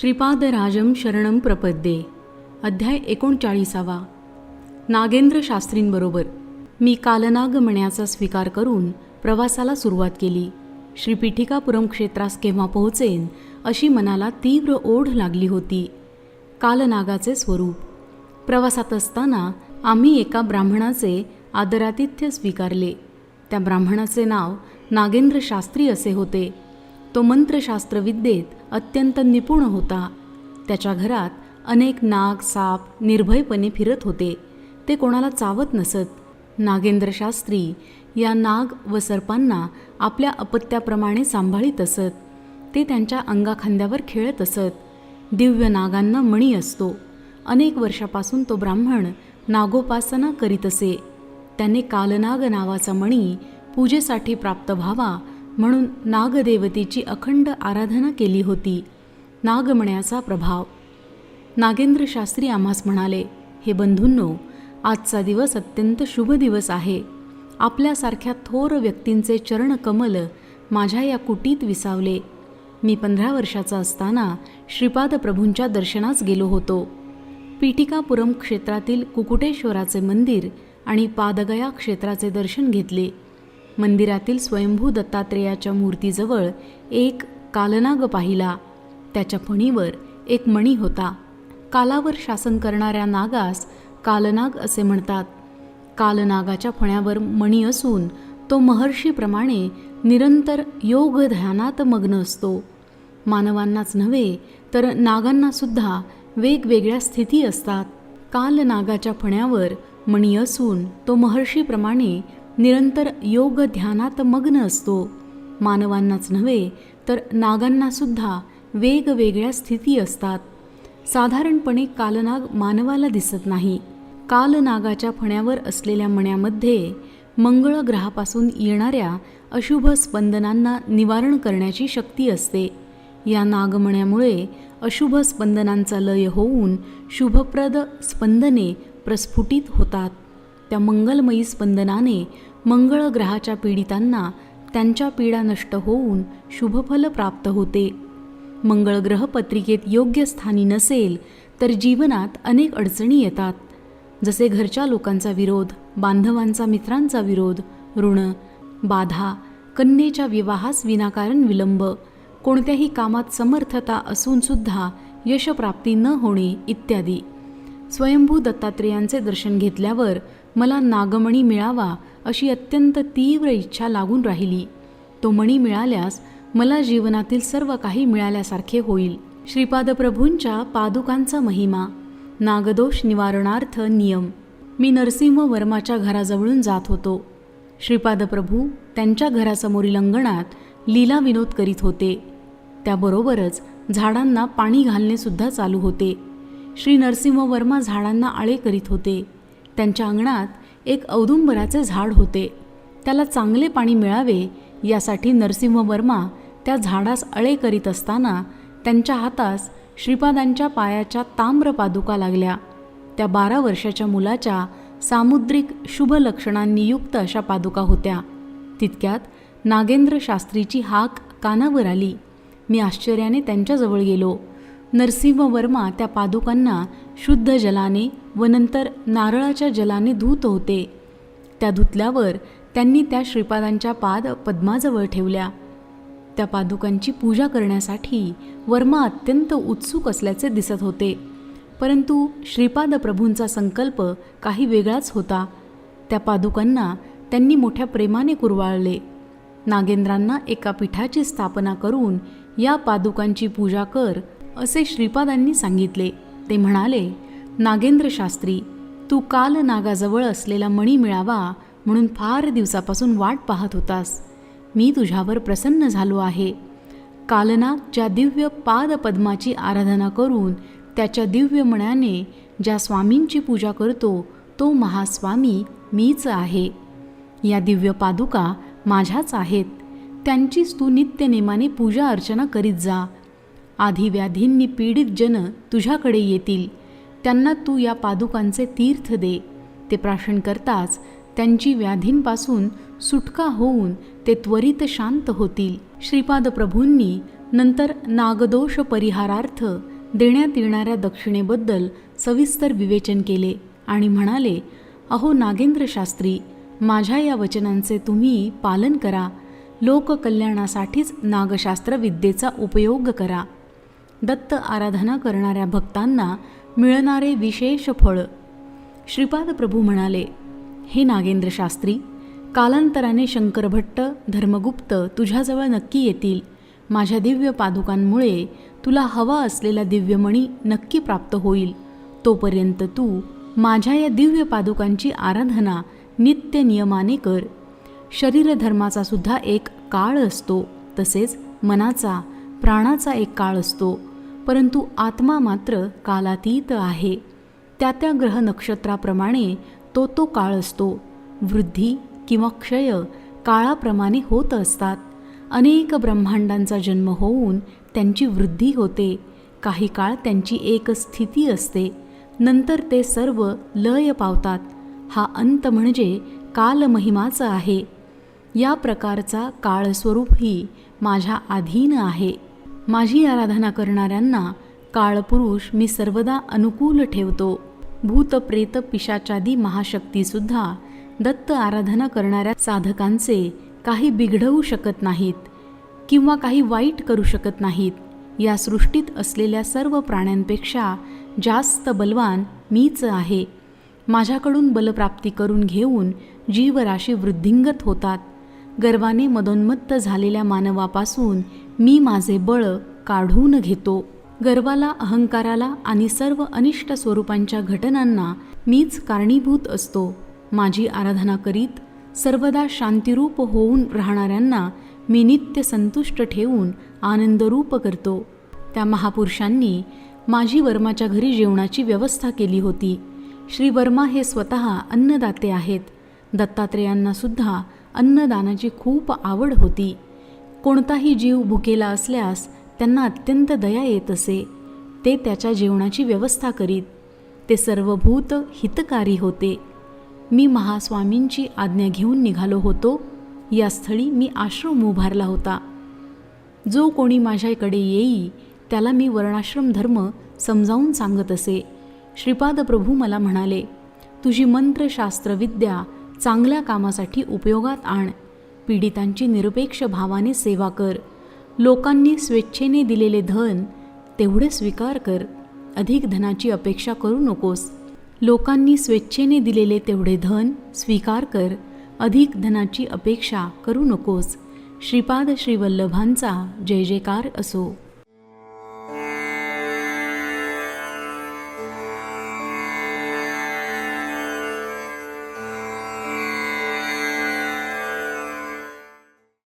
श्रीपादराजम शरणम प्रपद्ये. अध्याय एकोणचाळीसावा. नागेंद्र शास्त्रींबरोबर मी कालनाग मण्याचा स्वीकार करून प्रवासाला सुरुवात केली. श्रीपीठिकापुरम क्षेत्रास केव्हा पोहोचेन अशी मनाला तीव्र ओढ लागली होती. कालनागाचे स्वरूप. प्रवासात असताना आम्ही एका ब्राह्मणाचे आदरातिथ्य स्वीकारले. त्या ब्राह्मणाचे नाव नागेंद्र शास्त्री असे होते. तो मंत्रशास्त्र विद्येत अत्यंत निपुण होता. त्याच्या घरात अनेक नाग साप निर्भयपणे फिरत होते. ते कोणाला चावत नसत. नागेंद्र शास्त्री या नाग व सर्पांना आपल्या अपत्याप्रमाणे सांभाळीत असत. ते त्यांच्या अंगाखांद्यावर खेळत असत. दिव्य नागांना मणी असतो. अनेक वर्षापासून तो ब्राह्मण नागोपासना करीत असे. त्याने कालनाग नावाचा मणी पूजेसाठी प्राप्त व्हावा म्हणून नागदेवतेची अखंड आराधना केली होती. नागमण्याचा प्रभाव. नागेंद्र शास्त्री आम्हास म्हणाले हे बंधूंनो आजचा दिवस अत्यंत शुभ दिवस आहे. आपल्यासारख्या थोर व्यक्तींचे चरणकमल माझ्या या कुटीत विसावले. मी पंधरा वर्षाचा असताना श्रीपाद प्रभूंच्या दर्शनास गेलो होतो. पीठिकापुरम क्षेत्रातील कुकुटेश्वराचे मंदिर आणि पादगया क्षेत्राचे दर्शन घेतले. मंदिरातील स्वयंभू दत्तात्रेयाच्या मूर्तीजवळ एक कालनाग पाहिला. त्याच्या फणीवर एक मणी होता. कालावर शासन करणाऱ्या नागास कालनाग असे म्हणतात. कालनागाच्या फण्यावर मणी असून तो महर्षीप्रमाणे निरंतर योग ध्यानात मग्न असतो. मानवांनाच नव्हे तर नागांनासुद्धा वेगवेगळ्या स्थिती असतात. कालनागाच्या फण्यावर मणी असून तो महर्षीप्रमाणे निरंतर योग ध्यानात मग्न असतो. मानवांनाच नव्हे तर नागांनासुद्धा वेगवेगळ्या स्थिती असतात. साधारणपणे कालनाग मानवाला दिसत नाही. कालनागाच्या फण्यावर असलेल्या मण्यामध्ये मंगळ ग्रहापासून येणाऱ्या अशुभ स्पंदनांना निवारण करण्याची शक्ती असते. या नागमण्यामुळे अशुभ स्पंदनांचा लय होऊन शुभप्रद स्पंदने प्रस्फुटित होतात. त्या मंगलमयी स्पंदनाने मंगळ ग्रहाच्या पीडितांना त्यांच्या पीडा नष्ट होऊन शुभफल प्राप्त होते. मंगळ ग्रह पत्रिकेत योग्य स्थानी नसेल तर जीवनात अनेक अडचणी येतात. जसे घरच्या लोकांचा विरोध बांधवांचा मित्रांचा विरोध ऋण बाधा कन्येच्या विवाहास विनाकारण विलंब कोणत्याही कामात समर्थता असूनसुद्धा यशप्राप्ती न होणे इत्यादी. स्वयंभू दत्तात्रेयांचे दर्शन घेतल्यावर मला नागमणी मिळावा अशी अत्यंत तीव्र इच्छा लागून राहिली. तो मणी मिळाल्यास मला जीवनातील सर्व काही मिळाल्यासारखे होईल. श्रीपाद प्रभूंच्या पादुकांचा महिमा. नागदोष निवारणार्थ नियम. मी नरसिंह वर्माच्या घराजवळून जात होतो. श्रीपाद प्रभू त्यांच्या घरासमोरील अंगणात लीला विनोद करीत होते. त्याबरोबरच झाडांना पाणी घालणेसुद्धा चालू होते. श्री नरसिंह वर्मा झाडांना आळे करीत होते. त्यांच्या अंगणात एक औदुंबराचे झाड होते. त्याला चांगले पाणी मिळावे यासाठी नरसिंह वर्मा त्या झाडास अळे करीत असताना त्यांच्या हातास श्रीपादांच्या पायाच्या ताम्र पादुका लागल्या. त्या बारा वर्षाच्या मुलाच्या सामुद्रिक शुभ लक्षणांनी युक्त अशा पादुका होत्या. तितक्यात नागेंद्र शास्त्रीची हाक कानावर आली. मी आश्चर्याने त्यांच्याजवळ गेलो. नरसिंह वर्मा त्या पादुकांना शुद्ध जलाने व नंतर नारळाच्या जलाने धूत होते. त्या धुतल्यावर त्यांनी त्या श्रीपादांच्या पाद पद्माजवळ ठेवल्या. त्या पादुकांची पूजा करण्यासाठी वर्मा अत्यंत उत्सुक असल्याचे दिसत होते. परंतु श्रीपाद प्रभूंचा संकल्प काही वेगळाच होता. त्या पादुकांना त्यांनी मोठ्या प्रेमाने कुरवाळले. नागेंद्रांना एका पीठाची स्थापना करून या पादुकांची पूजा कर असे श्रीपादांनी सांगितले. ते म्हणाले नागेंद्र शास्त्री तू काल नागाजवळ असलेला मणी मिळावा म्हणून फार दिवसापासून वाट पाहत होतास. मी तुझ्यावर प्रसन्न झालो आहे. कालनाग ज्या दिव्य पादपद्माची आराधना करून त्याच्या दिव्य मण्याने ज्या स्वामींची पूजा करतो तो महास्वामी मीच आहे. या दिव्य पादुका माझ्याच आहेत. त्यांचीच तू नित्यनेमाने पूजा अर्चना करीत जा. आधी व्याधींनी पीडित जन तुझ्याकडे येतील. त्यांना तू या पादुकांचे तीर्थ दे. ते प्राशन करताच त्यांची व्याधींपासून सुटका होऊन ते त्वरित शांत होतील. श्रीपाद प्रभूंनी नंतर नागदोष परिहारार्थ देण्यात येणाऱ्या दक्षिणेबद्दल सविस्तर विवेचन केले आणि म्हणाले अहो नागेंद्र शास्त्री माझ्या या वचनांचे तुम्ही पालन करा. लोककल्याणासाठीच नागशास्त्र विद्येचा उपयोग करा. दत्त आराधना करणाऱ्या भक्तांना मिळणारे विशेष फळ. श्रीपाद प्रभू म्हणाले हे नागेंद्र शास्त्री कालांतराने शंकरभट्ट धर्मगुप्त तुझ्याजवळ नक्की येतील. माझ्या दिव्य पादुकांमुळे तुला हवा असलेला दिव्यमणी नक्की प्राप्त होईल. तोपर्यंत तू माझ्या या दिव्य पादुकांची आराधना नित्य नियमाने कर. शरीरधर्माचा सुद्धा एक काळ असतो तसेच मनाचा प्राणाचा एक काळ असतो परंतु आत्मा मात्र कालातीत आहे. त्या त्या ग्रह नक्षत्राप्रमाणे तो तो काळ असतो. वृद्धी किंवा क्षय काळाप्रमाणे होत असतात. अनेक ब्रह्मांडांचा जन्म होऊन त्यांची वृद्धी होते. काही काळ त्यांची एक स्थिती असते. नंतर ते सर्व लय पावतात. हा अंत म्हणजे कालमहिमाचा आहे. या प्रकारचा काळस्वरूपही माझ्या अधीन आहे. माझी आराधना करणाऱ्यांना काळपुरुष मी सर्वदा अनुकूल ठेवतो. भूत प्रेत पिशाचादी महाशक्तीसुद्धा दत्त आराधना करणाऱ्या साधकांचे काही बिघडवू शकत नाहीत किंवा काही वाईट करू शकत नाहीत. या सृष्टीत असलेल्या सर्व प्राण्यांपेक्षा जास्त बलवान मीच आहे. माझ्याकडून बलप्राप्ती करून घेऊन जीवराशी वृद्धिंगत होतात. गर्वाने मदोन्मत्त झालेल्या मानवापासून मी माझे बळ काढून घेतो. गर्वाला अहंकाराला आणि सर्व अनिष्ट स्वरूपांच्या घटनांना मीच कारणीभूत असतो. माझी आराधना करीत सर्वदा शांतिरूप होऊन राहणाऱ्यांना मी नित्य संतुष्ट ठेवून आनंदरूप करतो. त्या महापुरुषांनी माझी वर्माच्या घरी जेवणाची व्यवस्था केली होती. श्री वर्मा हे स्वतः अन्नदाते आहेत. दत्तात्रेयांनासुद्धा अन्नदानाची खूप आवड होती. कोणताही जीव भुकेला असल्यास त्यांना अत्यंत दया येत असे. ते त्याच्या जेवणाची व्यवस्था करीत. ते सर्वभूत हितकारी होते. मी महास्वामींची आज्ञा घेऊन निघालो होतो. या स्थळी मी आश्रम उभारला होता. जो कोणी माझ्याकडे येई त्याला मी वर्णाश्रम धर्म समजावून सांगत असे. श्रीपाद प्रभू मला म्हणाले तुझी मंत्रशास्त्रविद्या चांगल्या कामासाठी उपयोगात आण. पीडितांची निरपेक्ष भावाने सेवा कर. लोकांनी स्वेच्छेने दिलेले धन तेवढे स्वीकार कर. अधिक धनाची अपेक्षा करू नकोस. लोकांनी स्वेच्छेने दिलेले तेवढे धन स्वीकार कर. अधिक धनाची अपेक्षा करू नकोस. श्रीपाद श्रीवल्लभांचा जय जयकार असो.